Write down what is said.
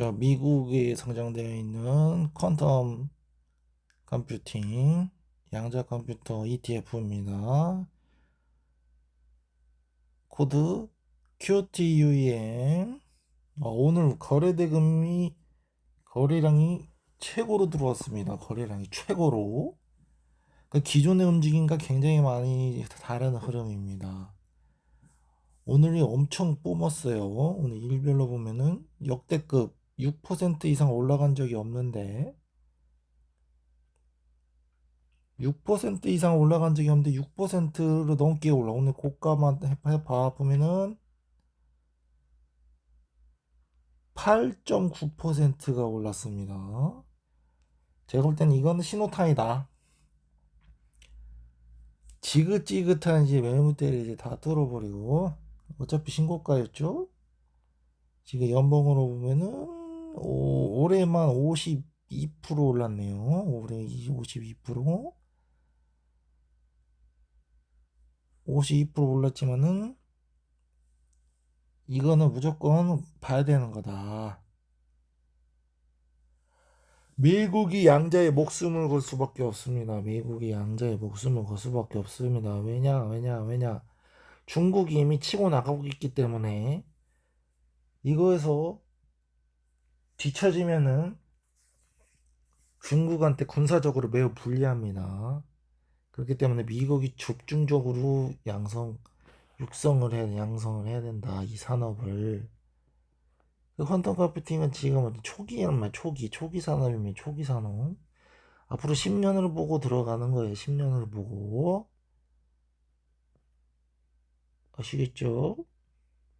자, 미국에 상장되어 있는 퀀텀 컴퓨팅 양자 컴퓨터 ETF입니다. 코드 QTUEM 어, 오늘 거래 대금이 거래량이 최고로 들어왔습니다. 거래량이 최고로 그 기존의 움직임과 굉장히 많이 다른 흐름입니다. 오늘이 엄청 뿜었어요. 오늘 일별로 보면은 역대급 6% 이상 올라간 적이 없는데 6% 이상 올라간 적이 없는데 6%로 넘게 올라. 오늘 고가만 해봐 보면은 8.9%가 올랐습니다. 제가 볼 때는 이거는 신호탄이다. 지긋지긋한 이제 매물대를 이제 다 뚫어버리고 어차피 신고가였죠. 지금 연봉으로 보면은 오, 올해만 52% 올랐네요. 올해 52% 52% 올랐지만은 이거는 무조건 봐야 되는 거다. 미국이 양자의 목숨을 걸 수밖에 없습니다. 미국이 양자의 목숨을 걸 수밖에 없습니다. 왜냐, 왜냐, 왜냐. 중국이 이미 치고 나가고 있기 때문에 이거에서 뒤처지면은 중국한테 군사적으로 매우 불리합니다. 그렇기 때문에 미국이 집중적으로 양성, 육성을 해야, 양성을 해야 된다. 이 산업을. 그 퀀텀 컴퓨팅은 지금 초기란 말, 초기, 초기 산업이면 초기 산업. 앞으로 10년을 보고 들어가는 거예요. 10년을 보고. 아시겠죠?